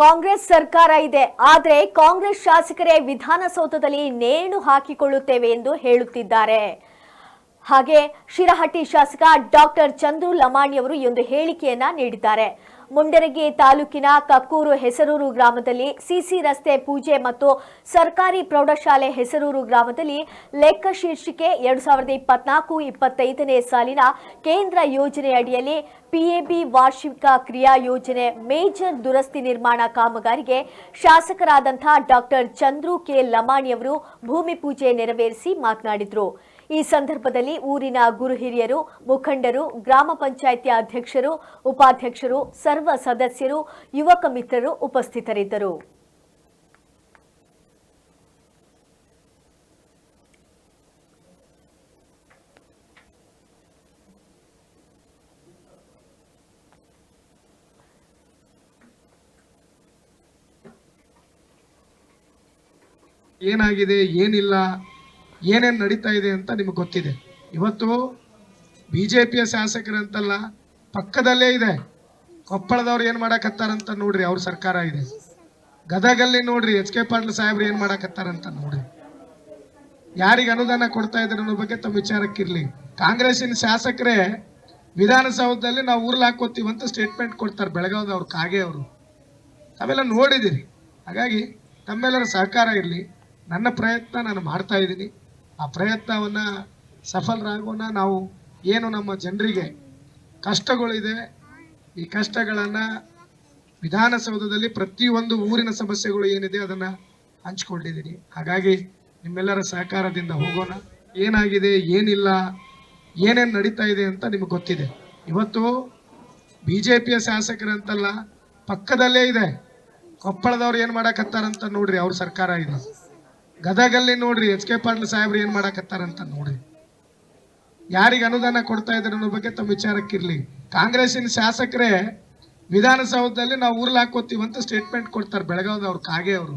ಕಾಂಗ್ರೆಸ್ ಸರ್ಕಾರ ಇದೆ. ಆದರೆ ಕಾಂಗ್ರೆಸ್ ಶಾಸಕರೇ ವಿಧಾನಸೌಧದಲ್ಲಿ ನೇಣು ಹಾಕಿಕೊಳ್ಳುತ್ತೇವೆ ಎಂದು ಹೇಳುತ್ತಿದ್ದಾರೆ. ಹಾಗೆ ಶಿರಹಟ್ಟಿ ಶಾಸಕ ಡಾಕ್ಟರ್ ಚಂದ್ರು ಲಮಾಣಿಯವರು ಈ ಒಂದು ಹೇಳಿಕೆಯನ್ನ ನೀಡಿದ್ದಾರೆ. ಮುಂಡರಗಿ ತಾಲೂಕಿನ ಕಕ್ಕೂರು ಹೆಸರೂರು ಗ್ರಾಮದಲ್ಲಿ ಸಿಸಿ ರಸ್ತೆ ಪೂಜೆ ಮತ್ತು ಸರ್ಕಾರಿ ಪ್ರೌಢಶಾಲೆ ಹೆಸರೂರು ಗ್ರಾಮದಲ್ಲಿ ಲೆಕ್ಕ ಶೀರ್ಷಿಕೆ ಎರಡು ಸಾವಿರದ ಇಪ್ಪತ್ನಾಲ್ಕು ಇಪ್ಪತ್ತೈದನೇ ಸಾಲಿನ ಕೇಂದ್ರ ಯೋಜನೆ ಅಡಿಯಲ್ಲಿ ಪಿಎಬಿ ವಾರ್ಷಿಕ ಕ್ರಿಯಾ ಯೋಜನೆ ಮೇಜರ್ ದುರಸ್ತಿ ನಿರ್ಮಾಣ ಕಾಮಗಾರಿಗೆ ಶಾಸಕರಾದಂಥ ಡಾಕ್ಟರ್ ಚಂದ್ರು ಕೆ ಲಮಾಣಿಯವರು ಭೂಮಿ ಪೂಜೆ ನೆರವೇರಿಸಿ ಮಾತನಾಡಿದರು. ಈ ಸಂದರ್ಭದಲ್ಲಿ ಊರಿನ ಗುರು ಹಿರಿಯರು, ಮುಖಂಡರು, ಗ್ರಾಮ ಪಂಚಾಯಿತಿ ಅಧ್ಯಕ್ಷರು, ಉಪಾಧ್ಯಕ್ಷರು, ಸರ್ವ ಸದಸ್ಯರು, ಯುವಕ ಮಿತ್ರರು ಉಪಸ್ಥಿತರಿದ್ದರು. ಏನಾಗಿದೆ, ಏನಿಲ್ಲ? ಏನೇನು ನಡೀತಾ ಇದೆ ಅಂತ ನಿಮಗೆ ಗೊತ್ತಿದೆ. ಇವತ್ತು ಬಿ ಜೆ ಪಿಯ ಶಾಸಕರಂತಲ್ಲ, ಪಕ್ಕದಲ್ಲೇ ಇದೆ. ಕೊಪ್ಪಳದವ್ರು ಏನು ಮಾಡಕ್ಕತ್ತಾರಂತ ನೋಡ್ರಿ, ಅವ್ರ ಸರ್ಕಾರ ಇದೆ. ಗದಗಲ್ಲಿ ನೋಡ್ರಿ, ಎಚ್ ಕೆ ಪಾಟೀಲ್ ಸಾಹೇಬ್ರು ಏನು ಮಾಡಕತ್ತಾರಂತ ನೋಡ್ರಿ. ಯಾರಿಗೆ ಅನುದಾನ ಕೊಡ್ತಾ ಇದ್ದಾರೆ ಅನ್ನೋ ಬಗ್ಗೆ ತಮ್ಮ ವಿಚಾರಕ್ಕಿರಲಿ. ಕಾಂಗ್ರೆಸ್ಸಿನ ಶಾಸಕರೇ, ವಿಧಾನಸೌಧದಲ್ಲಿ ನಾವು ಊರ್ಲ ಹಾಕೋತೀವಿ ಅಂತ ಸ್ಟೇಟ್ಮೆಂಟ್ ಕೊಡ್ತಾರೆ ಬೆಳಗಾವ್ದವ್ರು ಕಾಗೆ ಅವರು. ಅವೆಲ್ಲ ನೋಡಿದ್ದೀರಿ ಹಾಗಾಗಿ ತಮ್ಮೆಲ್ಲರ ಸಹಕಾರ ಇರಲಿ. ನನ್ನ ಪ್ರಯತ್ನ ನಾನು ಮಾಡ್ತಾ ಇದ್ದೀನಿ. ಆ ಪ್ರಯತ್ನವನ್ನು ಸಫಲರಾಗೋಣ. ನಾವು ಏನು ನಮ್ಮ ಜನರಿಗೆ ಕಷ್ಟಗಳಿದೆ, ಈ ಕಷ್ಟಗಳನ್ನು ವಿಧಾನಸೌಧದಲ್ಲಿ ಪ್ರತಿಯೊಂದು ಊರಿನ ಸಮಸ್ಯೆಗಳು ಏನಿದೆ ಅದನ್ನು ಹಂಚ್ಕೊಂಡಿದ್ದೀನಿ ಹಾಗಾಗಿ ನಿಮ್ಮೆಲ್ಲರ ಸಹಕಾರದಿಂದ ಹೋಗೋಣ. ಏನಾಗಿದೆ, ಏನಿಲ್ಲ, ಏನೇನು ನಡೀತಾ ಇದೆ ಅಂತ ನಿಮಗೆ ಗೊತ್ತಿದೆ. ಇವತ್ತು ಬಿ ಜೆ ಪಿಯ ಶಾಸಕರಂತಲ್ಲ, ಪಕ್ಕದಲ್ಲೇ ಇದೆ. ಕೊಪ್ಪಳದವ್ರು ಏನು ಮಾಡಕತ್ತಾರಂತ ನೋಡ್ರಿ, ಅವ್ರ ಸರ್ಕಾರ ಇದೆ ಗದಗಲ್ಲಿ ನೋಡ್ರಿ ಎಚ್ ಕೆ ಪಾಟೀಲ್ ಸಾಹೇಬ್ರು ಏನು ಮಾಡಕತ್ತಾರಂತ ನೋಡ್ರಿ. ಯಾರಿಗೆ ಅನುದಾನ ಕೊಡ್ತಾ ಇದ್ದಾರೆ ಅನ್ನೋ ಬಗ್ಗೆ ತಮ್ಮ ವಿಚಾರಕ್ಕಿರ್ಲಿ. ಕಾಂಗ್ರೆಸ್ಸಿನ ಶಾಸಕರೇ ವಿಧಾನಸೌಧದಲ್ಲಿ ನಾವು ಊರ್ಲಾಕೋತೀವಿ ಅಂತ ಸ್ಟೇಟ್ಮೆಂಟ್ ಕೊಡ್ತಾರೆ ಬೆಳಗಾವ್ದವ್ರು ಕಾಗೆ ಅವರು